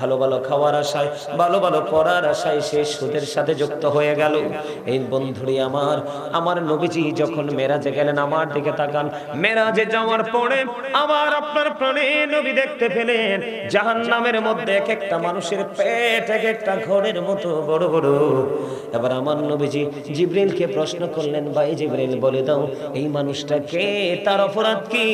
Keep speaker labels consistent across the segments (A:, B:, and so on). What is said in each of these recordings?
A: ভালো ভালো খাওয়ার আশায়, ভালো ভালো পড়ার আশায় সে সুদের সাথে যুক্ত হয়ে গেল। এই বন্ধুরি আমার আমার নবীজি যখন মেরাজে গেলেন, আমার দিকে তাকান। মেরাজে যাওয়ার পরে আমার আপনার প্রাণে নবী দেখতে পেলেন। জাহান্নামের মধ্যে এক একটা মানুষের পেট, এক একটা ঘরের মতো বড় বড়। এবার আমার নবীজি জিব্রিলকে প্রশ্ন করলেন, ভাই জিব্রিল, বলে দাও, এই মানুষটা কে? তার অপরাধ কি?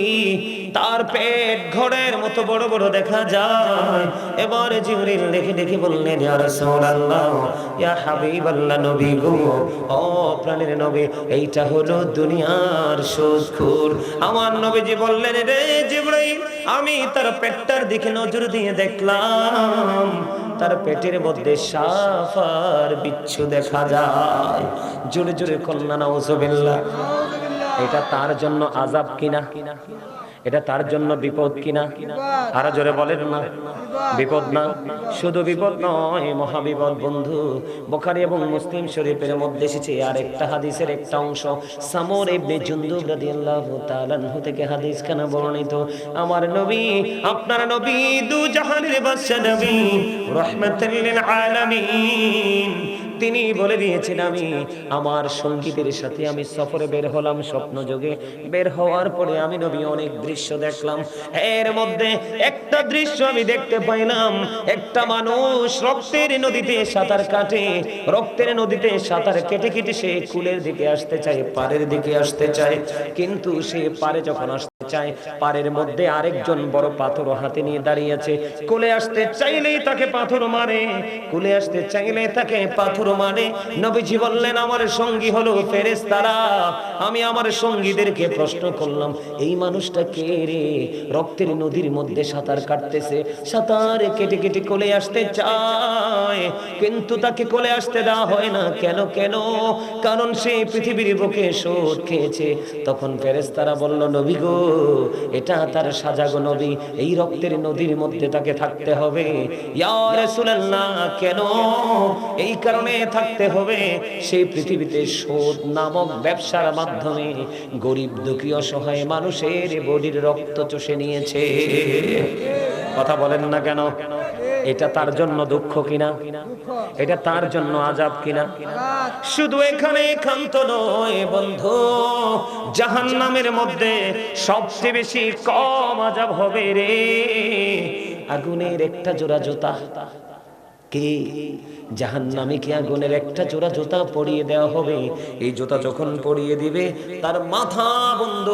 A: তার পেট ঘরের মতো বড় বড় দেখা যায়। এবার জিবরিল দেখে দেখে বললেন, ইয়া রাসূলুল্লাহ, ইয়া হাবিবাল্লাহ নবী গো, ও প্রাণের নবী, এইটা হলো দুনিয়ার সুদখোর আমার নবীজি বললেন, রে জিবরাইল আমি তার পেটটার দিকে নজর দিয়ে দেখলাম, তার পেটের মধ্যে সাফ আর বিচ্ছু দেখা যায়। জোরে জোরে নাউজুবিল্লাহ, এটা তার জন্য আজাব কিনা? এটা তার জন্য বিপদ কিনা? আরও জোরে বলেন না। বিপদ না? শুধু বিপদ নয়, মহাবিপদ বন্ধু। বোখারি এবং মুসলিম শরীফের মধ্যে এসেছে আর একটা হাদিসের একটা অংশ। সামর ইবনে জুনদুব রাদিয়াল্লাহু তাআলা থেকে হাদিস খানা বর্ণিত, আমার নবী, আপনার নবী দু জাহানের বাদশা নবী। রাহমাতাল লিল আলামিন। তিনি বলে দিয়েছেন, আমি আমার সঙ্গীতের সাথে আমি সফরে বের হলাম স্বপ্ন যোগে বের হওয়ার পরে আমি নবী, অনেক দৃশ্য দেখলাম। এর মধ্যে একটা দৃশ্য আমি দেখতে পাইলাম। একটা মানুষ রক্তের নদীতে সাঁতার কাটে। রক্তের নদীতে সাঁতার কেটে কেটে সে কুলের দিকে আসতে চায়, পাড়ের দিকে আসতে চায়। কিন্তু সে পারে যখন আসতে মধ্যে আরেকজন বড় পাথর হাতে নিয়ে কোলে আসতে চাইলেই তাকে পাথর মারে। কুলে আসতে চাইলে তাকে পাথর মারে। নবীজি বললেন, আমার সঙ্গী হলো ফেরেশতারা। আমি আমার সঙ্গীদেরকে প্রশ্ন করলাম, এই মানুষটা কে রে? রক্তের নদীর মধ্যে সাঁতার কাটতেছে। সাঁতার কেটে কেটে কোলে আসতে চায়। কিন্তু তাকে কোলে আসতে দেওয়া হয় না। কেন কেন? কারণ সে পৃথিবীর বুকে শোধ খেয়েছে। তখন ফেরেশতারা বলল, নবী গো এটা তার সাজাগো নবী, এই রক্তের নদীর মধ্যে তাকে থাকতে হবে। কেন এই কারণে থাকতে হবে? সেই পৃথিবীতে শোধ নামক ব্যবসার মাধ্যমে গরিব দুঃখী অসহায় মানুষের বডির রক্ত চষে নিয়েছে। কথা বলেন না কেন? এটা তার জন্য দুঃখ কিনা? এটা তার জন্য আজাব কিনা? শুধু এখানে ক্ষান্ত নয়, বন্ধু জাহান নামের মধ্যে সবচেয়ে বেশি কম আজাব হবে রে। আগুনের একটা জোড়া জুতা। কে? জাহান নামে কি আগুনের একটা জোড়া জুতা পরিয়ে দেওয়া হবে? এই জুতা যখন পরিয়ে দিবে, তার মাথা বন্ধ,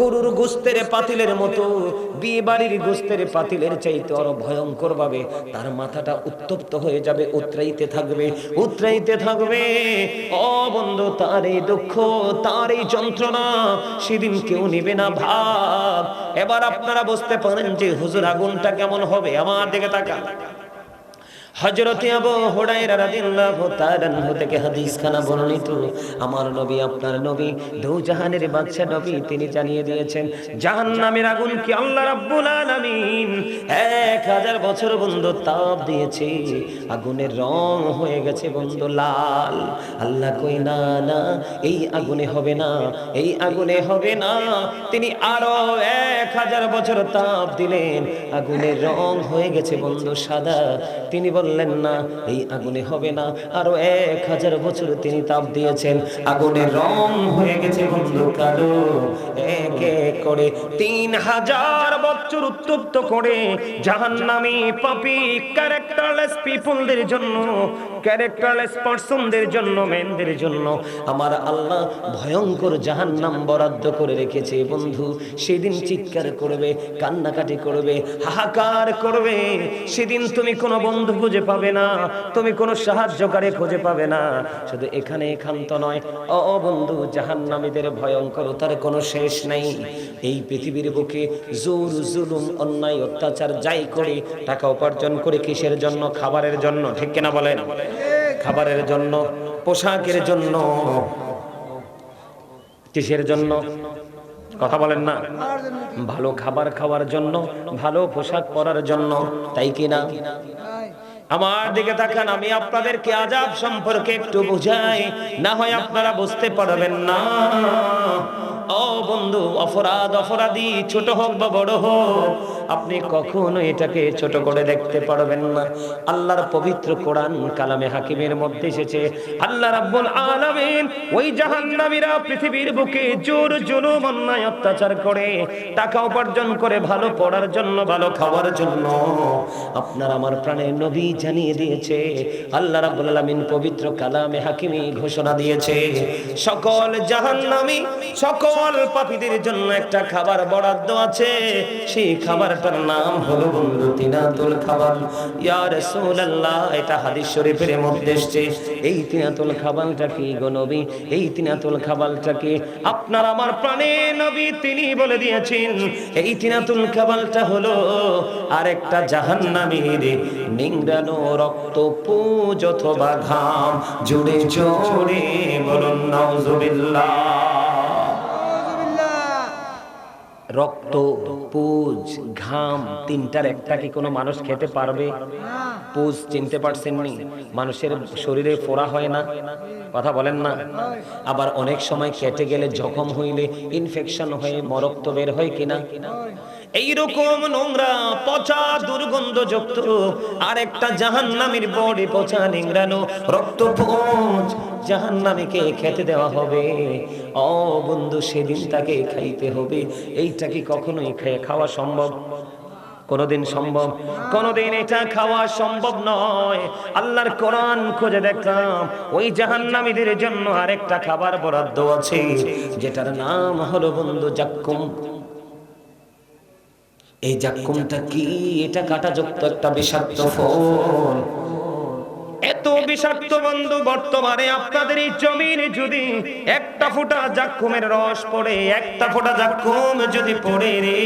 A: গরুর গোস্তের পাতিলের মতো বিয়ে বাড়ির গোস্তের পাতিলের চাইতে আরও ভয়ঙ্কর ভাবে তার মাথাটা উত্তপ্ত হয়ে যাবে, উতরাইতে থাকবে উতরাইতে থাকবে। ও বন্ধু, তার এই দুঃখ, তার এই যন্ত্রণা সেদিন কেউ নিবে না ভাব। এবার আপনারা বুঝতে পারেন যে হুজুর আগুনটা কেমন হবে, আমার দিকে তাকা হযরতে আবু হুরায়রা রাদিয়াল্লাহু তাআলা থেকে হাদিস খানা বর্ণিত। আমার নবী, আপনার নবী দু জাহানের বাদশা নবী, তিনি জানিয়ে দিয়েছেন, জাহান্নামের আগুন কি আল্লাহ রাব্বুল আলামিন 1000 বছর বন্ধু তাপ দিয়েছে। আগুনের রং হয়ে গেছে বন্ধু লাল। আল্লাহ কই না না, এই আগুনে হবে না, এই আগুনে হবে না। তিনি আরও 1000 বছর তাপ দিলেন। আগুনের রং হয়ে গেছে বন্ধু সাদা। তিনি বললেন না, এই আগুনে হবে না। আরও এক হাজার বছর তিনি তাপ দিয়েছেন। আগুনের রং হয়ে গেছে কালো। এক এক করে তিন হাজার বছর উত্তপ্ত করে জাহান্নামী পাপি ক্যারেক্টারলেস পিপলদের জন্য ক্যারেক্টারলেস পার্সনদের জন্য মেনদের জন্য। আমার আল্লাহ ভয়ঙ্কর জাহান্নাম বরাদ্দ করে রেখেছে, বন্ধু। সেদিন চিৎকার করবে, কান্নাকাটি করবে, হাহাকার করবে। সেদিন তুমি কোনো বন্ধু খুঁজে পাবে না, তুমি কোনো সাহায্যকারী খুঁজে পাবে না। শুধু এখানে একান্ত নয় ও বন্ধু, জাহান্নামীদের ভয়ঙ্করতার কোনো শেষ নেই। এই পৃথিবীর বুকে জোর জুলুম, অন্যায়, অত্যাচার যাই করে, টাকা উপার্জন করে কিসের জন্য, খাবারের জন্য, ঠিক কিনা বলেন? খাবারের জন্য, পোশাকের জন্য, কিসের জন্য? কথা বলেন না। ভালো খাবার খাওয়ার জন্য, ভালো পোশাক পরার জন্য, তাই কিনা আমার দিকে তাকান, আমি আপনাদেরকে আজাব সম্পর্কে একটু বুঝাই। না হয় আপনারা বুঝতে পারবেন না। ও বন্ধু, অপরাধ, অপরাধী, ছোট হোক বা বড় হোক, আপনি কখনো এটাকে ছোট করে দেখতে পারবেন না। আল্লাহর পবিত্র কোরআন কালামে হাকিমের মধ্যে এসেছে, আল্লাহ রাব্বুল আলামিন ওই জাহান্নামীরা পৃথিবীর বুকে জোর জুলুম, অন্যায়, অত্যাচার করে টাকা উপার্জন করে ভালো পড়ার জন্য, ভালো খাওয়ার জন্য। আপনার আমার প্রাণের নবী জানিয়ে দিয়েছে, আল্লাহ রাব্বুল আলামিন পবিত্র কালামে হাকিমি ঘোষণা দিয়েছে, সকল জাহান্নামী, সকল পাপীদের জন্য একটা খাবার বরাদ্দ আছে। সেই খাবারটার নাম হলো বন্ধু তিনাতুল খাবার। ইয়া রাসূলুল্লাহ, এটা হাদিস শরীফের মধ্যে এসেছে। এই তিনাতুল খাবারটা কি গো নবী? এই তিনাতুল খাবারটা কি? আপনার আমার প্রাণে নবী তিনি বলে দিয়েছেন। এই তিনাতুল খাবারটা হলো আরেকটা জাহান্নামীর নিংড়ানো রক্ত পুজ অথবা ঘাম। জুড়ে জোরে বলুন, নাউজুবিল্লাহ। রক্ত, পুজ, ঘাম তিনটার একটা কি কোনো মানুষ খেতে পারবে? পুজ চিনতে পারছেননি মানুষের শরীরে ফোড়া হয় না। কথা বলেন না। আবার অনেক সময় কেটে গেলে জখম হইলে ইনফেকশন হয়ে মরক্ত বের হয় কিনা? এইরকম নোংরা, পচা, দুর্গন্ধযুক্ত আর একটা জাহান্নামীর বডি পচা নিংড়ানো রক্ত জাহান্নামীকে খেতে দেওয়া হবে। ও বন্ধু, সেদিন তাকে খাইতে হবে। এইটা কি কখনোই খাওয়া সম্ভব? কোনদিন সম্ভব? কোনদিন এটা খাওয়া সম্ভব নয়। আল্লাহর কোরআন খুঁজে দেখলাম, ওই জাহান্নামীদের জন্য আরেকটা খাবার বরাদ্দ আছে, যেটার নাম হলো বন্ধু জাক্কুম। এই জাক্কুমটা কি? এটা কাটাযুক্ত একটা বিষাক্ত ফল এত বিষাক্ত বন্ধু বর্তমানে আপনাদের এই জমিনে যদি একটা ফোঁটা জাক্কুমের রস পড়ে, একটা ফোঁটা জাক্কুম যদি পড়ে রে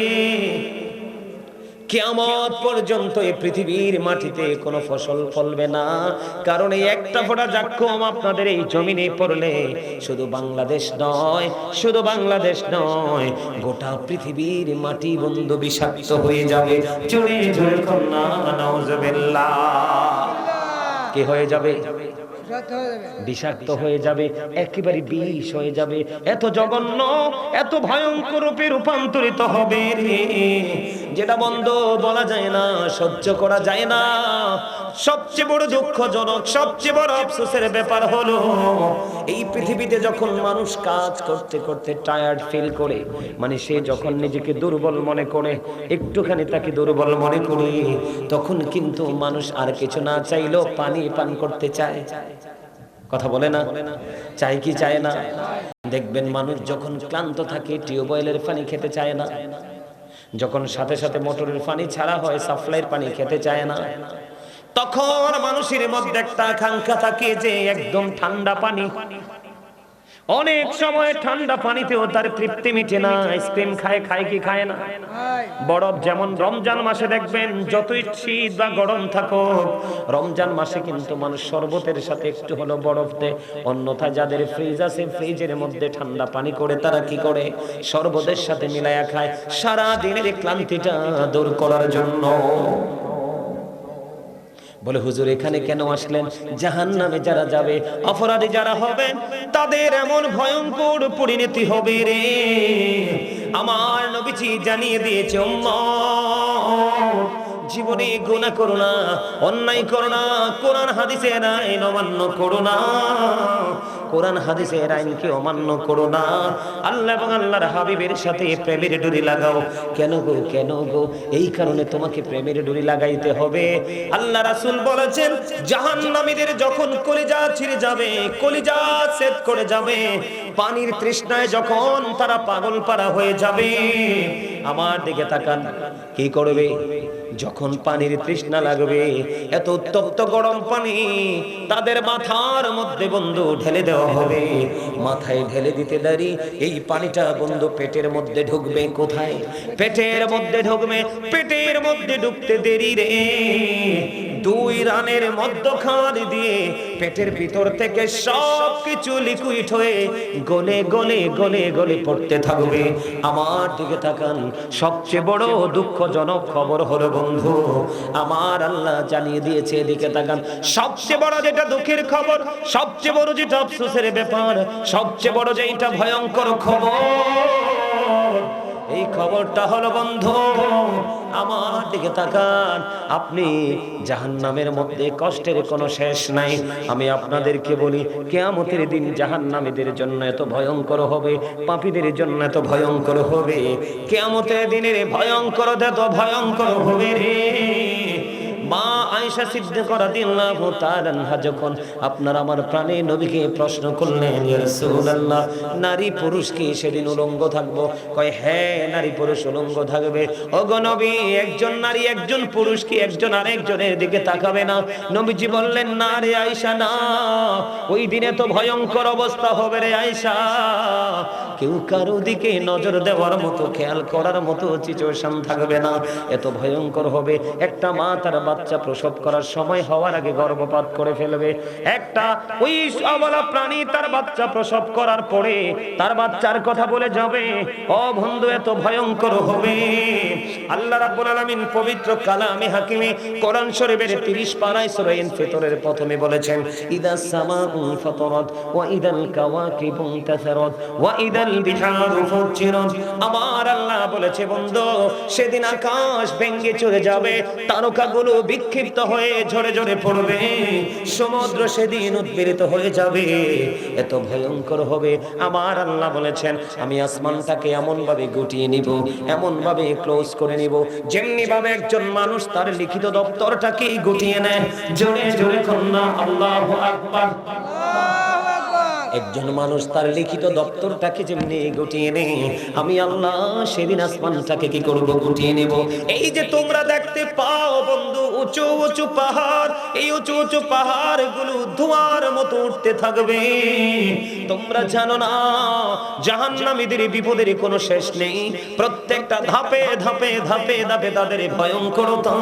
A: কেয়ামত পর্যন্ত এই পৃথিবীর মাটিতে কোনো ফসল ফলবে না। কারণ এই একটা ফোঁটা জাক্কুম আপনাদের এই জমিনে পড়লে শুধু বাংলাদেশ নয়, শুধু বাংলাদেশ নয়, গোটা পৃথিবীর মাটি বন্ধু বিষাক্ত হয়ে যাবে। কন্যা নাউজুবিল্লাহ। কি হয়ে যাবে? বিষাক্ত হয়ে যাবে। একেবারে বিষ হয়ে যাবে। এত জঘন্য, এত ভয়ঙ্কর রূপে রূপান্তরিত হবে যেটা বন্ধ বলা যায় না, সহ্য করা যায় না। সবচেয়ে বড় দুঃখজনক, সবচেয়ে বড় আফসোসের ব্যাপার হলো, এই পৃথিবীতে যখন মানুষ কাজ করতে করতে টায়ার্ড ফিল করে মানে সে যখন নিজেকে দুর্বল মনে করে, একটুখানি তাকে দুর্বল মনে করে, তখন কিন্তু মানুষ আর কিছু না চাইলেও পানি পান করতে চায়। কথা বলে না চাই কি চায় না। দেখবেন মানুষ যখন ক্লান্ত থাকে, টিউবওয়েলের পানি খেতে চায় না। যখন সাথে সাথে মোটরের পানি ছাড়া হয়, সাপ্লাইয়ের পানি খেতে চায় না। তখন মানুষের মধ্যে একটা আকাঙ্ক্ষা থাকে যে, একদম ঠান্ডা পানি অনেক সময় ঠান্ডা পানিতেও তার তৃপ্তি মিটে না আইসক্রিম খায় খায় কি খায় না? বরফ যেমন রমজান মাসে দেখবেন যতই শীত বা গরম থাকুক রমজান মাসে কিন্তু মানুষ শরবতের সাথে একটু হলো বরফ দেয়। অন্যথা যাদের ফ্রিজ আছে ফ্রিজের মধ্যে ঠান্ডা পানি করে তারা কি করে? শরবতের সাথে মিলায়া খায়। সারা দিনের ক্লান্তিটা দূর করার জন্য। বলে, হুজুর, এখানে কেন আসলেন? জাহান নামে যারা যাবে, অপরাধী যারা হবে তাদের এমন ভয়ঙ্কর পরিণতি হবে রে। আমার নবীজি জানিয়ে দিয়েছে জীবনে গুণা করো না, অন্যায় করো না, কোরআন হাদিসে নাই নবান্ন করো না। কোরআন হাদিসের আইনকে অমান্য করো না। আল্লাহ এবং আল্লাহর হাবিবের সাথে প্রেমের ডুরি লাগাও। কেন গো কেন গো? এই কারণে তোমাকে প্রেমের ডুরি লাগাইতে হবে। আল্লাহ রাসূল বলেছেন, জাহান্নামীদের যখন কলিজা ছিঁড়ে যাবে, কলিজা সেট করে যাবে, পানির তৃষ্ণায় যখন তারা পাগল পারা হয়ে যাবে, আমার দিকে তাকান, কি করবে? যখন পানির তৃষ্ণা লাগবে, এত উত্তপ্ত গরম পানি তাদের মাথার মধ্যে বন্ধু ঢেলে দেওয়া হবে। মাথায় ঢেলে দিতে দাঁড়ি এই পানিটা বন্ধু পেটের মধ্যে ঢুকবে কোথায়? পেটের মধ্যে ঢুকবে, পেটের মধ্যে ঢুকতে দেরি রে। দুই জিরানের মধ্যখান দিয়ে পেটের ভিতর থেকে সব কিছু লিকুইড হয়ে গলে গলে গলে গলে পড়তে থাকবে। আমার দিকে তাকান, সবচেয়ে বড় দুঃখজনক খবর হলো বন্ধু, আমার আল্লাহ জানিয়ে দিয়েছে এদিকে তাকান। সবচেয়ে বড় যেটা দুঃখের খবর, সবচেয়ে বড় যেটা আফসোসের ব্যাপার, সবচেয়ে বড় যেটা ভয়ঙ্কর খবর এই খবরটা হলো, বন্ধু, আমার দিকে তাকান। আপনি জাহান্নামের মধ্যে কষ্টের কোনো শেষ নাই। আমি আপনাদেরকে বলি, কেয়ামতের দিন জাহান্নামীদের জন্য এত ভয়ঙ্কর হবে, পাপীদের জন্য এত ভয়ঙ্কর হবে। কেয়ামতের দিনের ভয়ঙ্কর, এত ভয়ঙ্কর হবে রে। মা আয়েশা সিদ্দিকা রাদিয়াল্লাহু তাআলা যখন আপনার আমার প্রাণে নবীকে প্রশ্ন করলেন নারী পুরুষ কি সেদিন উলঙ্গ থাকব? কয় হ্যাঁ নারী পুরুষ উলঙ্গ থাকবে। ওগো নবী, একজন নারী, একজন পুরুষ কি একজন আরেকজনের দিকে তাকাবে না? নবীজি বললেন, না রে আয়েশা, না। ওই দিনে তো ভয়ঙ্কর অবস্থা হবে রে আয়েশা। কেউ কারও দিকে নজর দেওয়ার মতো, খেয়াল করার মতো সিচুয়েশন থাকবে না। এত ভয়ঙ্কর হবে। একটা মা তার বাচ্চা প্রসব করার সময় হওয়ার আগে গর্ভপাত করে ফেলবে। একটা ওই সবলা প্রাণী তার বাচ্চা প্রসব করার পরে তার বাচ্চার কথা বলে যাবে, ও বন্ধু, এত ভয়ঙ্কর হবে। আল্লাহ রাব্বুল আলামিন পবিত্র কালামে হাকিমে কোরআন শরীফের 30 পারায় সূরা ইনফিতরের প্রথমে বলেছেন, ইদা সামাউ ফাতারাত ওয়া ইদাল কাওয়াকিবু ইনতাসারাত ওয়া ইদাল বিহারু ফুজ্জিরাত। আমার আল্লাহ বলেছে, বন্ধু, সেদিন আকাশ ভেঙে চলে যাবে, তারকাগুলো বিক্ষিপ্ত হয়ে ঝরে ঝরে পড়বে। সমুদ্র সেদিন উদ্বেলিত হয়ে যাবে। এত ভয়ঙ্কর হবে। আমার আল্লাহ বলেছেন, আমি আসমানটাকে এমন ভাবে গুটিয়ে নিব এমন ভাবে ক্লোজ করে নিব যেমনি ভাবে একজন মানুষ তার লিখিত দপ্তরটাকেই গুটিয়ে নেয়। জোরে জোরে কন্যা, আল্লাহ আকবার। একজন মানুষ তার লিখিত দপ্তরটাকে যেমনি গুটিয়ে নে, আমি আল্লাহ সেদিন আসমানটাকে কি করব গুটিয়ে নেব? এই যে তোমরা দেখতে পাও বন্ধু, উঁচু উঁচু পাহাড়, এই উঁচু উঁচু পাহাড়গুলো ধোঁয়ার মতো উঠতে থাকবে। তোমরা জানো না, জাহান্নামীদের বিপদের কোনো শেষ নেই। প্রত্যেকটা ধাপে ধাপে ধাপে ধাপে তাদের ভয়ঙ্করতা,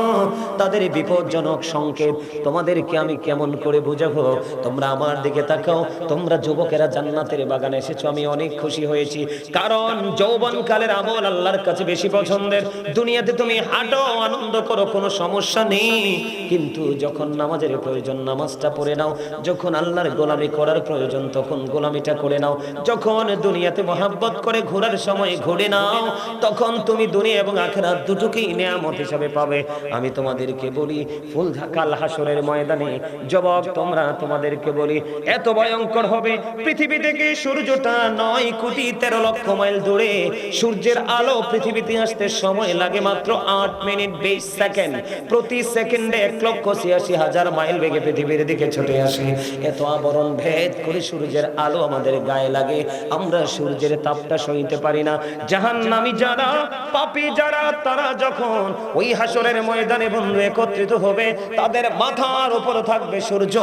A: তাদের বিপজ্জনক সংকেত, তোমাদেরকে আমি কেমন করে বুঝাবো? তোমরা আমার দিকে তাকাও, তোমরা যুবকেরা জান্নাতের বাগানে এসেছ, আমি অনেক খুশি হয়েছি। কারণ যৌবন কালের আমল আল্লাহর কাছে বেশি পছন্দের। দুনিয়াতে তুমি হাঁটো, আনন্দ করো, কোনো সমস্যা নেই। কিন্তু যখন নামাজের প্রয়োজন, নামাজটা পড়ে নাও। যখন আল্লাহর গোলামি করার প্রয়োজন, তখন গোলামিটা করে নাও। যখন দুনিয়াতে মহাব্বত করে ঘোরার সময় ঘুরে নাও, তখন তুমি দুনিয়া এবং আখেরাত দুটোকেই নেয়ামত হিসাবে পাবে। আমি তোমাদেরকে বলি ফুল কাল হাসরের ময়দানে, জবাব তোমরা তোমাদেরকে বলি, এত ভয়ঙ্কর হবে পৃথিবী থেকে সূর্যটা নয় কোটি তেরো লক্ষ মাইল দূরে। সূর্যের আলো পৃথিবীতে আসতে সময় লাগে মাত্র আট মিনিট বিশ সেকেন্ড। প্রতি সেকেন্ডে এক লক্ষ ছিয়াশি হাজার মাইল বেগে পৃথিবীর দিকে ছুটে আসে। এত আবরণ ভেদ করে সূর্যের আলো আমাদের গায়ে লাগে। আমরা সূর্যের তাপটা সইতে পারি না। জাহান নামি যারা, পাপি যারা, তারা যখন ওই হাসরের ময়দানে বন্ধু একত্রিত হবে, তাদের মাথার উপর থাকবে সূর্য।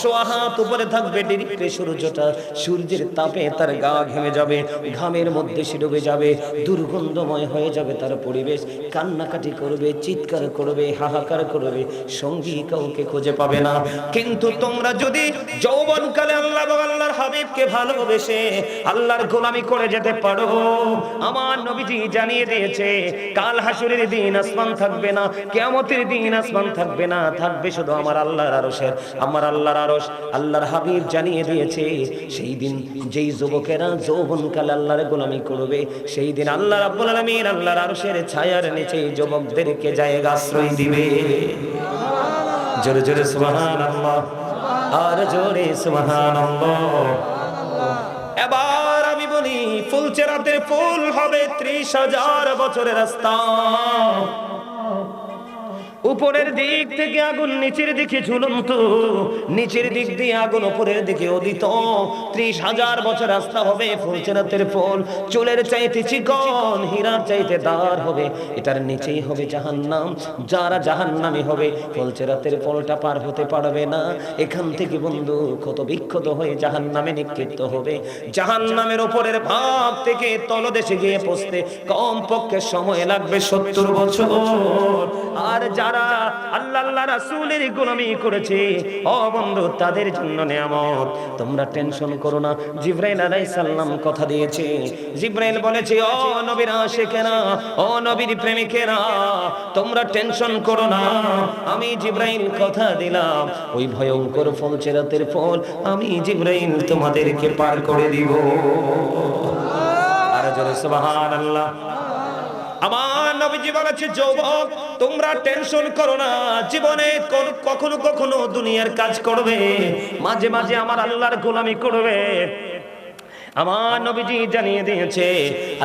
A: সোয়া হাত উপরে থাকবে ডিরেক্টলি সূর্যটা সূর্যের তাপে তার গা ঘেমে যাবে, ঘামের মধ্যে সে ডুবে যাবে, দুর্গন্ধময় হয়ে যাবে তার পরিবেশ, কান্নাকাটি করবে, চিৎকার করবে, হাহাকার করবে, সঙ্গী কাউকে খুঁজে পাবে না। কিন্তু তোমরা যদি যৌবনকালে আল্লাহ আল্লাহর হাবিবকে ভালোবেসে আল্লাহর গোলামি করে যেতে পারো, আমার নবীজি জানিয়ে দিয়েছে, কাল হাসুরের দিন আসমান থাকবে না, কেয়ামতের দিন আসমান থাকবে না, থাকবে শুধু আমার আল্লাহর আরশের, আমার আল্লাহর আরশ, আল্লাহর হাবিব জানিয়ে দিয়েছে, সেই দিন যেই যুবকেরা যৌবনকালে আল্লাহর গোলামি করবে, সেই দিন আল্লাহ রাব্বুল আলামিন আল্লাহর আরশের ছায়ার নিচে যুবকদেরকে জায়গা আশ্রয় দিবে। জোরে জোরে সুবহানাল্লাহ, আর জোরে সুবহানাল্লাহ। এবার আমি বলি ফুল চেরাতে ফুল হবে ত্রিশ হাজার বছরের রাস্তা। উপরের দিক থেকে আগুন নিচের দিকে ঝুলন্ত। নিচের দিক দিয়ে আগুন উপরের দিকে উদিত। ত্রিশ হাজার বছর রাস্তা হবে ফুলচেরাতের ফুল। চুলের চাইতে চিকন, হীরার চাইতে দার হবে। এটার নিচেই হবে জাহান্নাম। যারা জাহান্নামি হবে ফুলচেরাতের ফলটা পার হতে পারবে না। এখান থেকে বন্ধু, ক্ষত বিক্ষত হয়ে জাহান্নামে নিক্ষিপ্ত হবে। জাহান্নামের উপরের ভাব থেকে তলদেশে গিয়ে পৌঁছতে কম পক্ষে সময় লাগবে সত্তর বছর। আর যারা যারা আল্লাহ আল্লাহ রাসূলের গোলামি করেছে। ও বন্ধু, তাদের জন্য নিয়ামত। তোমরা টেনশন করো না, জিব্রাইল আলাইহিস সালাম কথা দিয়েছে। জিব্রাইল বলেছে, ও নবীর আশিকেরা, ও নবীর প্রেমিকেরা, তোমরা টেনশন করো না। আমি জিব্রাইল কথা দিলাম। ওই ভয়ঙ্কর ফল, চেরাতের ফল, আমি জিব্রাইল তোমাদেরকে পার করে দিব। আর জোরে, সুবহানাল্লাহ। আমার নবীজি বলেছে, যুবক, তোমরা টেনশন করো না। জীবনে কখনো কখনো দুনিয়ার কাজ করবে। মাঝে মাঝে আমার আল্লাহর গোলামি করবে। আমার নবীজি জানিয়ে দিয়েছে,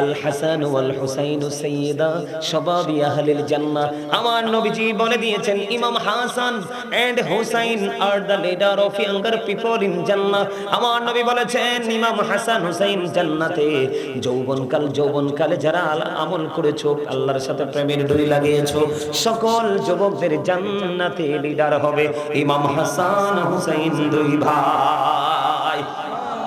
A: আল হাসান ওয়াল হুসাইন সাইয়্যিদা শাবাবি আহলিল জান্নাহ। আমার নবীজি বলে দিয়েছেন, ইমাম Hasan and Hussain are the leader of younger people in Jannah আমার নবী বলেছেন, ইমাম হাসান হুসাইন জান্নাতে যৌবনকাল, যৌবনকালে যারা আমল করেছ, আল্লাহর সাথে প্রেমের ডুরি লাগিয়েছো, সকল যুবকদের জান্নাতে লিডার হবে ইমাম হাসান হুসাইন দুই ভাই।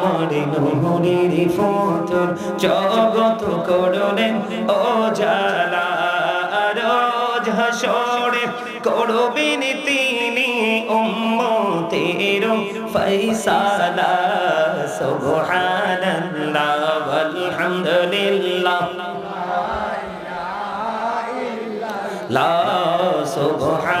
A: আমার নূরের ফোটর জগত করলেন ও জালা রোজ হাসরে করবেন তিনি উম্মতের ফয়সালা। সুবহানাল্লাহ, আলহামদুলিল্লাহ। লা সুবহানাল্লাহ।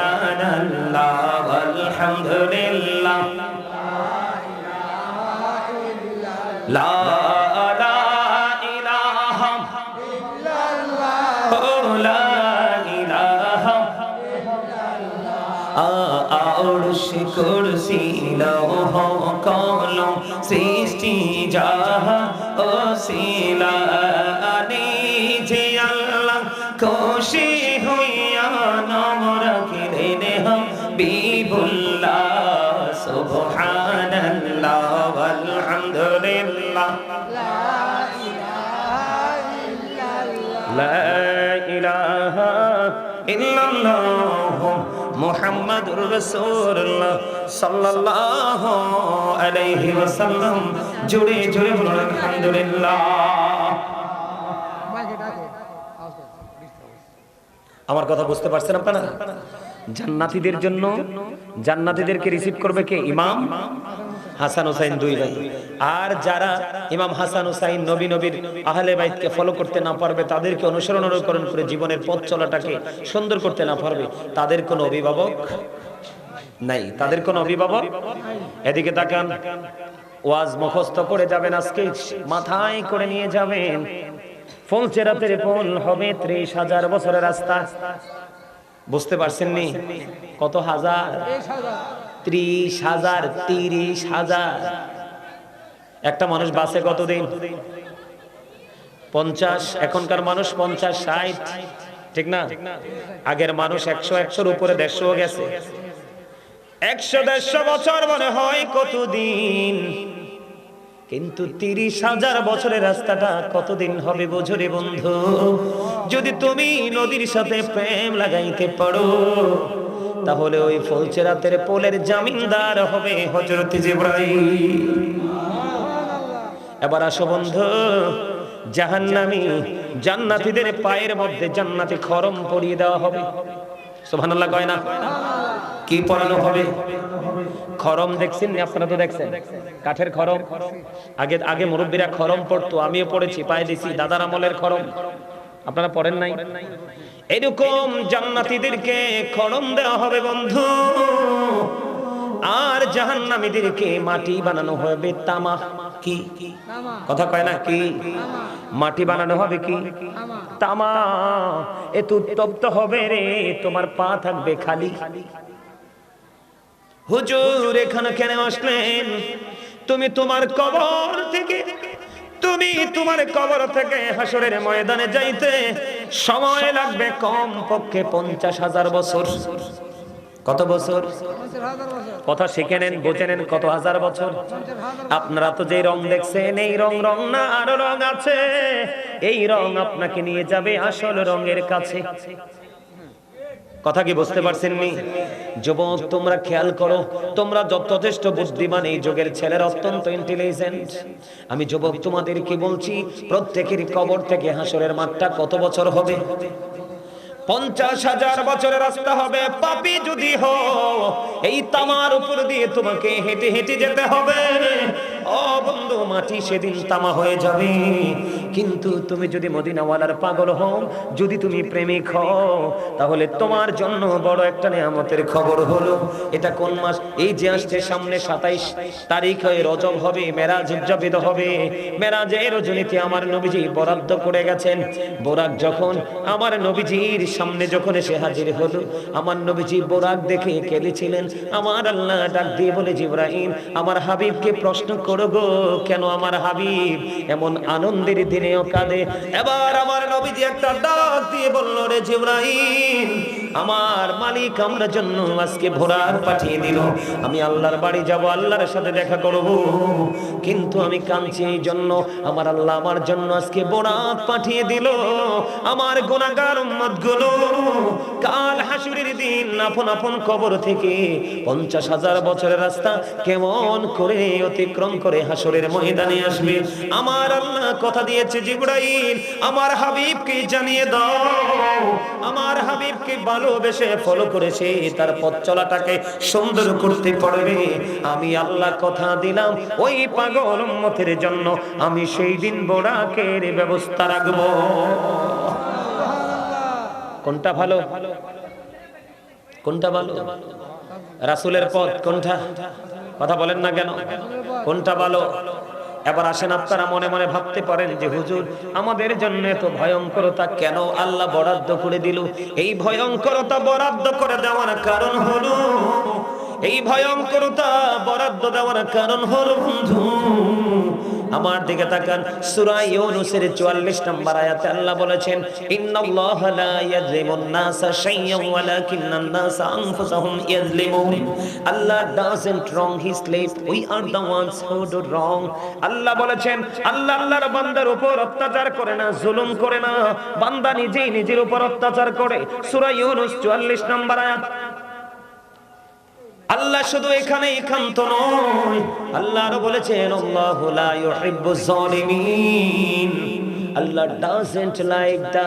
A: আরশ কুরসি লৌহ কলম সৃষ্টি যাহা অসিলা নিজে আল্লাহ খুশি হইয়া নাম রাখিলেন হাবিবুল্লাহ সুবহানাল্লাহ আলহামদুলিল্লাহ লা ইলাহা ইল্লাল্লাহ লা ইলাহা ইল্লাল্লাহ মোহাম্মদ রসুল্লাহ সাল্লাল্লাহু আলাইহি ওয়াসাল্লাম। জুড়ে জুড়ে বলুন, আলহামদুলিল্লাহ। আমার কথা বুঝতে পারছেন আপনারা? জান্নাতীদের জন্য, জান্নাতীদেরকে রিসিভ করবে কে? ইমাম? হাসান হোসাইন দুই ভাই। আর যারা ইমাম হাসান হোসাইন নবী নবীর আহলে বাইতকে ফলো করতে না পারবে, তাদেরকে অনুসরণ অনুকরণ করে জীবনের পথ চলাটাকে সুন্দর করতে না পারবে, তাদের কোনো অভিভাবক নাই। তাদের কোনো অভিভাবক এদিকে তাকান। ওয়াজ মুখস্থ করে যাবেন আজকে, মাথায় করে নিয়ে যাবেন। ফল চেরাতের ফল হবে ত্রিশ হাজার বছরের রাস্তা। বুঝতে পারছেন নি কত হাজার? ত্রিশ হাজার, তিরিশ হাজার। একটা মানুষ বাসে কতদিন? পঞ্চাশ। এখনকার মানুষ পঞ্চাশ, ষাট। ঠিক না? আগের মানুষ একশো, একশোর উপরে দেড়শো গেছে। একশো, দেড়শো বছর মনে হয় কতদিন? কিন্তু তিরিশ হাজার বছরের রাস্তাটা কতদিন হবে বোঝো রে বন্ধু? যদি তুমি নদীর সাথে প্রেম লাগাইতে পারো তাহলে ওই ফলচেরাতের পোলের জামিনদার হবে হজরত জিব্রাইল। এবার আসো বন্ধু, জাহান্নামি জান্নাতীদের পায়ের মধ্যে জান্নাতি খরম পরিয়ে দেওয়া হবে। সুবহানাল্লাহ কয় না? কি পড়ানো হবে? খরম দেখছেন? আপনারা তো দেখছেন? কাঠের খরম। আগে আগে মুরব্বীরা খরম পড়তো, আমিও পড়েছি, পায়ে দিছি, দাদার আমলের খরম। আপনারা পড়েন নাই? এরকম জান্নাতীদেরকে খরম দেওয়া হবে বন্ধু। আর জাহান্নামীদেরকে মাটি বানানো হবে তামা। কি? কথা কয় না কি? মাটি বানানো হবে কি? তামা। এত উত্তপ্ত হবে রে তোমার পা থাকবে খালি। হুজুর এখানে কেন আসলেন? তুমি তোমার কবর থেকে তুমি তুমি তোমার কবর থেকে হাসরের ময়দানে যাইতে সময় লাগবে কম পক্ষে পঞ্চাশ হাজার বছর। কত বছর? কথা শিখে নেন, বুঝে নেন কত হাজার বছর। আপনারা তো যে রং দেখছেন, এই রং রং না, আরও রং আছে। এই রং আপনাকে নিয়ে যাবে আসল রঙের কাছে। কথা কি বুঝতে পারছেন নি যুবক তোমরা খেয়াল করো তোমরা যথেষ্ট বুদ্ধিমান এই যুগের ছেলের অত্যন্ত ইন্টেলিজেন্ট আমি যুবক তোমাদের কি বলছি? প্রত্যেকের কবর থেকে হাসরের মাঠটা কত বছর হবে? পঞ্চাশ হাজার বছরের রাস্তা হবে। পাপি যদি হো এই তামার উপর দিয়ে তোমাকে হেঁটে হেঁটে যেতে হবে। ও বন্ধু, মাটি সেদিন তামা হয়ে যাবে। কিন্তু তুমি যদি মদিনাওয়ালার পাগল হও, যদি তুমি প্রেমিক হও, তাহলে তোমার জন্য বড় একটা নিয়ামতের খবর হলো, এটা কোন মাস? এই যে আসছে সামনে সাতাইশ তারিখ হয়ে রজব হবে, মেরাজ উদযাপিত হবে। মেরাজের রজনীতে আমার নবীজি বরাদ্দ করে গেছেন। বোরাক যখন, আমার নবীজির সামনে যখন এসে হাজির হলো, আমার নবীজি বোরাক দেখে কেঁদেছিলেন। আমার আল্লাহ ডাক দিয়ে বলে জিব্রাহিম আমার হাবিবকে প্রশ্ন করো গো, কেন আমার হাবিব এমন আনন্দের দিনেও কাঁদে? এবার আমার নবীজি একটা ডাক দিয়ে বলল, রে জিব্রাহিম আমার মালিক আমরা জন্য আজকে ভোরার পাঠিয়ে দিল। আমি আল্লাহর বাড়ি যাব, আল্লাহর সাথে দেখা করব। কিন্তু আমি কাঁদছি এই জন্য। আমার আল্লাহ আমার জন্য আজকে বোরাত পাঠিয়ে দিল। আমার গুনাহগার উম্মতগুলো কাল হাসুরের দিন আপন আপন কবর থেকে পঞ্চাশ হাজার বছরের রাস্তা কেমন করে অতিক্রম করে হাসরের ময়দানে আসবে। আমার আল্লাহ কথা দিয়েছে, জিব্রাইল, আমার হাবিবকে জানিয়ে দাও। আমার হাবিবকে ভালোবেসে ফলো করেছে, তার পথ চলাটাকে সুন্দর করতে পারবে। আমি আল্লাহ কথা দিলাম, ওই পাগল উম্মতের জন্য আমি সেই দিন বোরাকের ব্যবস্থা রাখব। কোনটা ভালো? কোনটা ভালো? রাসুলের পথ কোনটা? কথা বলেন না কেন? কোনটা ভালো? এবার আসেন আপনারা মনে মনে ভাবতে পারেন যে, হুজুর, আমাদের জন্য এত ভয়ঙ্করতা কেন আল্লাহ বরাদ্দ করে দিল? এই ভয়ঙ্করতা বরাদ্দ করে দেওয়ার কারণ হলো এই ভয়ঙ্করতা বরাদ্দ দেওয়ার কারণ হলো বন্ধু, আমার দিকে তাকান। সূরা ইউনূসের 44 নম্বর আয়াতে আল্লাহ বলেছেন, ইন্নাল্লাহা লা ইয়াযলিমুন নাসা শাইয়্যান ওয়ালাকিন্নান নাসা আনফুসাহুম ইয়াযলিমুন। Allah doesn't wrong his slave, we are the ones who do wrong. আল্লাহ বলেছেন, আল্লাহ আল্লাহর বান্দার উপর অত্যাচার করে না, জুলুম করে না। বান্দা নিজেই নিজের উপর অত্যাচার করে। সূরা ইউনূস 44 নম্বর আয়াত। আল্লাহ শুধু এখানে একান্ত নয় আল্লাহ আরও বলেছেন আল্লাহু ডাজন্ট লাইক দা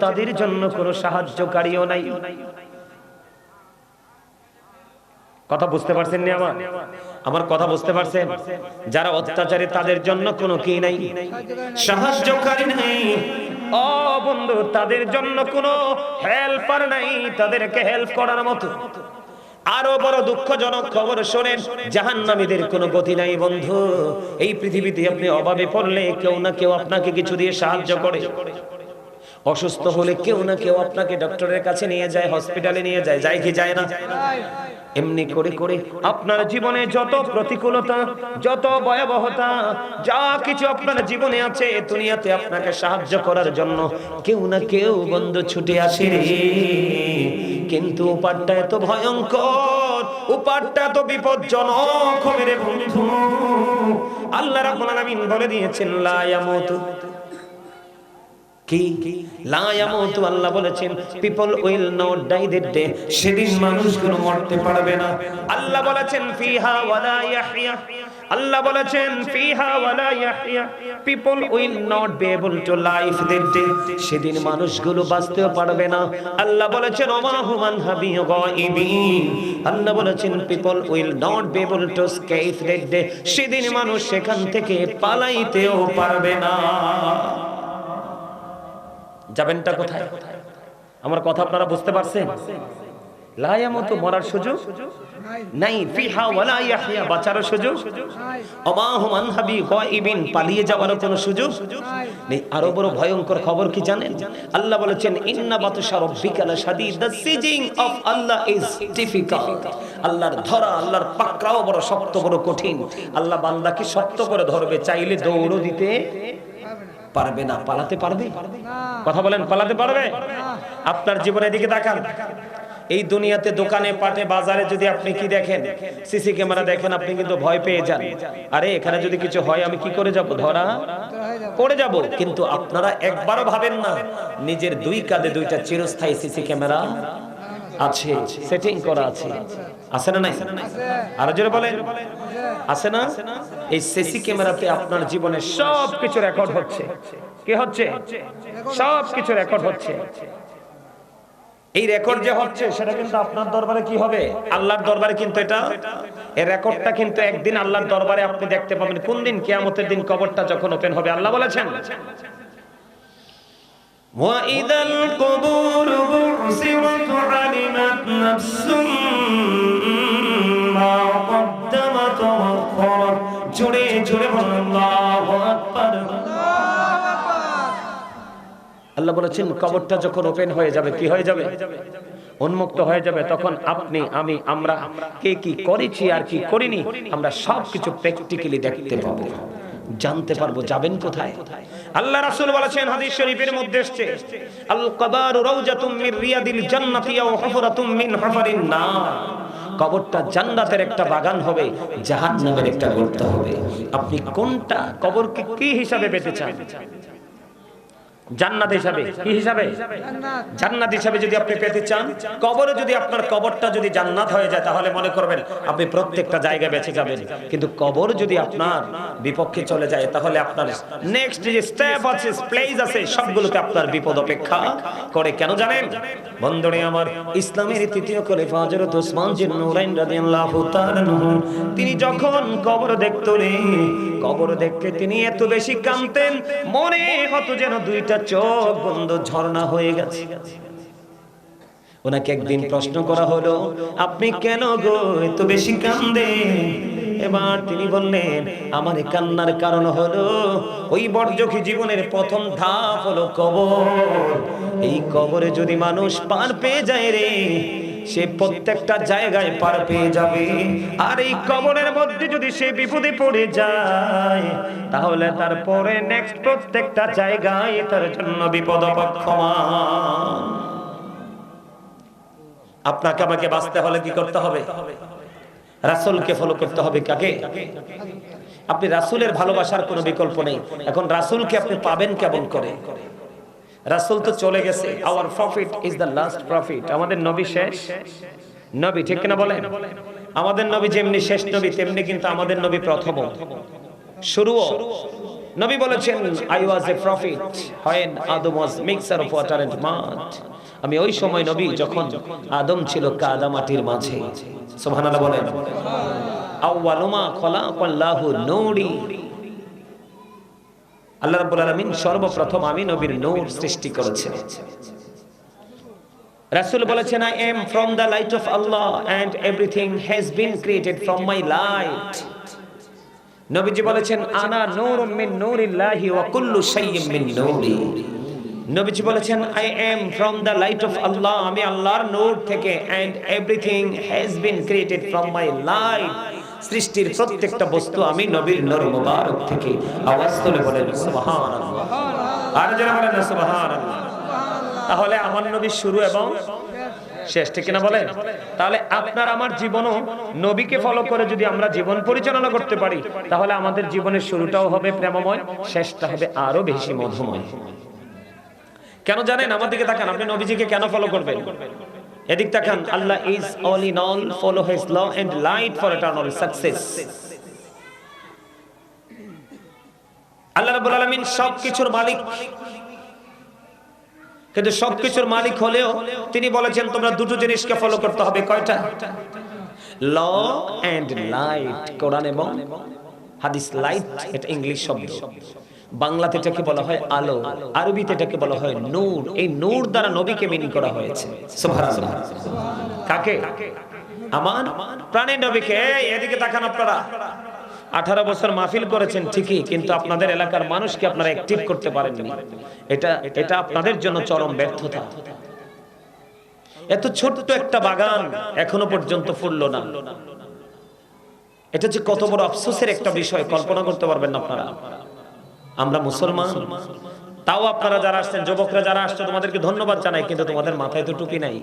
A: তাদের জন্য কোনো সাহায্যকারীও নাই। কথা বুঝতে পারছেন নি আমার? আমার কথা বুঝতে পারছেন? যারা অত্যাচারী, তাদের জন্য কোনো কি নাই? সাহায্যকারী নাই। ও বন্ধু, তাদের জন্য কোনো হেল্পার নাই। তাদেরকে হেল্প করার মতো। আরও বড় দুঃখজনক খবর শোনেন, জাহান্নামীদের কোনো গতি নাই বন্ধু। এই পৃথিবীতে আপনি অভাবে পড়লে কেউ না কেউ আপনাকে কিছু দিয়ে সাহায্য করে। অসুস্থ হলে কেউ না কেউ আপনাকে ডক্টরের কাছে নিয়ে যায়, হসপিটালে নিয়ে যায় যায় কি যায় না? এমনি করে করে আপনার জীবনে যত প্রতিকূলতা, যত ভয়াবহতা, যা কিছু আপনার জীবনে আছে দুনিয়াতে আপনাকে সাহায্য করার জন্য কেউ না কেউ বন্ধু ছুটে আসে কিন্তু উপারটা এত ভয়ঙ্কর, উপারটা তো বিপজ্জনক আল্লাহ রাব্বুল আলামিন বলে দিয়েছেন, লা ইয়ামুতু কি? আল্লাহ বলেছেন people will not die day সেদিন মানুষগুলো মরতে পারবে না। আল্লাহ বলেছেন, ফিহা ওয়ালা ইয়াহইয়া। আল্লাহ বলেছেন, ফিহা ওয়ালা ইয়াহইয়া। People will not be able to life that day সেদিন মানুষগুলো বাঁচতেও পারবে না। আল্লাহ বলেছেন, ওমা হুমান হাবি আল্লাহ বলেছেন people will not be able to escape that day সেদিন মানুষ সেখান থেকে পালাইতেও পারবে না। যাবেনটা কোথায়? আমার কথা আপনারা বুঝতে পারছেন? লায়ামতো মরার সুযোগ? নাই ফিহা ওয়ালা ইয়াহইয়া বাঁচারও সুযোগ? অমাহুম আনহাবি গায়বিন পালিয়ে যাওয়ারও কোনো সুযোগ? নেই আরও বড় ভয়ঙ্কর খবর কি জানেন? আল্লাহ বলেছেন ইন্না বাতশা রাব্বিকা লাশাদীদ the seizing of Allah is difficult. আল্লাহর ধরা আল্লাহর পাকড়াও বড় শক্ত বড় কঠিন। আল্লাহ বান্দাকে শক্ত করে ধরবে চাইলে দৌড় দিতে পারবে না, পালাতে পারবে? কথা বলেন, পালাতে পারবে? আপনার জীবনের দিকে তাকান। এই দুনিয়াতে দোকানে, পাটে, বাজারে যদি আপনি কি দেখেন, সিসি ক্যামেরা দেখেন, আপনি কিন্তু ভয় পেয়ে যান। আরে, এখানে যদি কিছু হয়, আমি কি করে যাব? ধরা? পড়ে যাব। কিন্তু আপনারা একবারও ভাবেন না, নিজের দুই কাঁধে দুইটা চিরস্থায়ী সিসি ক্যামেরা আছে সেটিং করা আছে। আছে না নাই আরো জোরে বলেন আছে না এই সিসি ক্যামেরাতে আপনার জীবনের সব কিছু রেকর্ড হচ্ছে কি হচ্ছে সব কিছু রেকর্ড হচ্ছে এই রেকর্ড যে হচ্ছে সেটা কিন্তু আপনার দরবারে কি হবে আল্লাহর দরবারে কিন্তু এটা এই রেকর্ডটা কিন্তু একদিন আল্লাহর দরবারে আপনি দেখতে পাবেন কোন দিন কিয়ামতের দিন কবরটা যখন ওপেন হবে আল্লাহ বলেছেন وَإِذَا الْقُبُورُ بُعْثِرَتْ عَلِمَتْ نَفْسٌ مَا قَدَّمَتْ وَأَخَّرَتْ জোরে জোরে বলুন আল্লাহু আকবার আল্লাহ বলেছেন কবরটা যখন ওপেন হয়ে যাবে কি হয়ে যাবে উন্মুক্ত হয়ে যাবে তখন আপনি আমি আমরা কে কি করেছি আর কি করিনি আমরা সবকিছু প্র্যাকটিক্যালি দেখতে পাবো জানতে পারবো যাবেন কোথায় আল্লাহ রাসূল বলেছেন হাদিস শরীফের মধ্যে এসেছে আল কবারু রাউজাতুম মির রিয়াদিল জান্নাতি আও হুফরাতুম মিন হুফারিন নার কবরটা জান্নাতের একটা বাগান হবে, জাহান্নামের একটা গর্ত হবে। আপনি কোনটা কবরকে কি হিসাবে পেতে চান? জান্নাত হিসাবে, কি হিসাবে? জান্নাত হিসাবে যদি আপনি পেতে চান, কবরে যদি আপনার কবরটা যদি জান্নাত হয়ে যায়, তাহলে মনে করবেন আপনি প্রত্যেকটা জায়গা বেঁচে যাবেন। কিন্তু কবর যদি আপনার বিপক্ষে চলে যায়, তাহলে আপনার নেক্সট যে স্টেপ আছে প্লেস আছে, সবগুলোতে আপনার বিপদ অপেক্ষা করে। কেন জানেন? বন্ধুরে আমার, ইসলামের তৃতীয় খলিফা হযরত ওসমান রাদিয়াল্লাহু তাআলা তিনি যখন কবর দেখতো রে কবর দেখতে তিনি এত বেশি কাঁদতেন, মনে হতো যেন দুইটা চোখ বন্ধ, ঝর্ণা হয়ে গেছে। ওনাকে একদিন প্রশ্ন করা হলো, আপনি কেন গো এত বেশি কান্দে? এবার তিনি বললেন, আমার কান্নার কারণ হলো, ওই বর্জকি জীবনের প্রথম ধাপ হলো কবর। এই কবরে যদি মানুষ পার পেয়ে যায় রে সে প্রত্যেকটা জায়গায় পার পেয়ে যাবে। আর এই কবরের মধ্যে যদি সে বিপদে পড়ে যায়, তাহলে তারপরে নেক্সট প্রত্যেকটা জায়গায় তার জন্য বিপদ অপক্ষমান। আপনাকে আমাকে বাঁচতে হলে কি করতে হবে? রাসূলকে ফলো করতে হবে কাকে? আপনি রাসূলের ভালোবাসার কোনো বিকল্প নেই। এখন রাসূলকে আপনি পাবেন কেমন করে? রাসূল তো চলে গেছে। Our prophet is the last prophet আমাদের নবী শেষ। নবী ঠিক কিনা বলেন? আমাদের নবী যেমনি শেষ নবী তেমনি কিন্তু আমাদের নবী প্রথম। শুরুও। নবী বলেছেন I was a prophet when Adam was mixer of water and mud আমি ওই সময় নবী যখন আদম ছিল কাদা মাটির মাঝে। সুবহানাল্লাহ বলেন। আউয়ালুমা খলাকাল্লাহু নূরি। আল্লাহ রাব্বুল আলামিন সর্বপ্রথম আমি নবীর নূর সৃষ্টি করেছেন। রাসূল বলেছেন I am from the light of Allah and everything has been created from my light নবীজি বলেছেন, আনা নূরুম মিন নূরিল্লাহি ওয়া কুল্লু শাইইন মিন নূরি। নবীজি বলেছেন I am from the light of Allah আমি আল্লাহর নূর থেকে and everything has been created from my light সৃষ্টির প্রত্যেকটা বস্তু আমি নবীর নূর মুবারক থেকে আওয়াজ তুলে বলেন, সুবহানাল্লাহ। আর যারা বলেন সুবহানাল্লাহ। তাহলে আমার নবীর শুরু এবং শেষ, ঠিক কিনা বলেন? তাহলে আপনার আমার জীবনও নবীকে ফলো করে যদি আমরা জীবন পরিচালনা করতে পারি, তাহলে আমাদের জীবনের শুরুটাও হবে প্রেমময়, শেষটা হবে আরও বেশি মধুময়। কেন জানেন? আমার দিকে তাকান, আপনি নবীজিকে কেন ফলো করবেন? এদিক তাকান, Allah is all in all follow his law and light for eternal success আল্লাহ রাব্বুল আলামিন সবকিছুর মালিক। কিন্তু সবকিছুর মালিক হলেও তিনি বলেছেন, তোমরা দুটো জিনিসকে ফলো করতে হবে, কয়টা? ল এন্ড লাইট কোরআন এবং হাদিস লাইট এটা ইংলিশ শব্দ। বাংলাতে এটাকে বলা হয় আলো, আরবিতে এটাকে বলা হয় নূর। এই নূর দ্বারা নবীকে মিনিং করা হয়েছে। কাকে? আমার প্রাণের নবীকে। এদিকে তাকান আপনারা। আঠারো বছর মাহফিল করেছেন, ঠিকই, কিন্তু আপনাদের এলাকার মানুষকে আপনারা অ্যাক্টিভ করতে পারেননি? এটা এটা আপনাদের জন্য চরম ব্যর্থতা। এত ছোট্ট একটা বাগান এখনও পর্যন্ত ফুললো না। এটা যে কত বড় আফসোসের একটা বিষয়, কল্পনা করতে পারবেন আপনারা। আমরা মুসলমান। তাও আপনারা যারা আসছেন, যুবকরা যারা আসছে, তোমাদেরকে ধন্যবাদ জানাই, কিন্তু তোমাদের মাথায় তো টুপি নাই।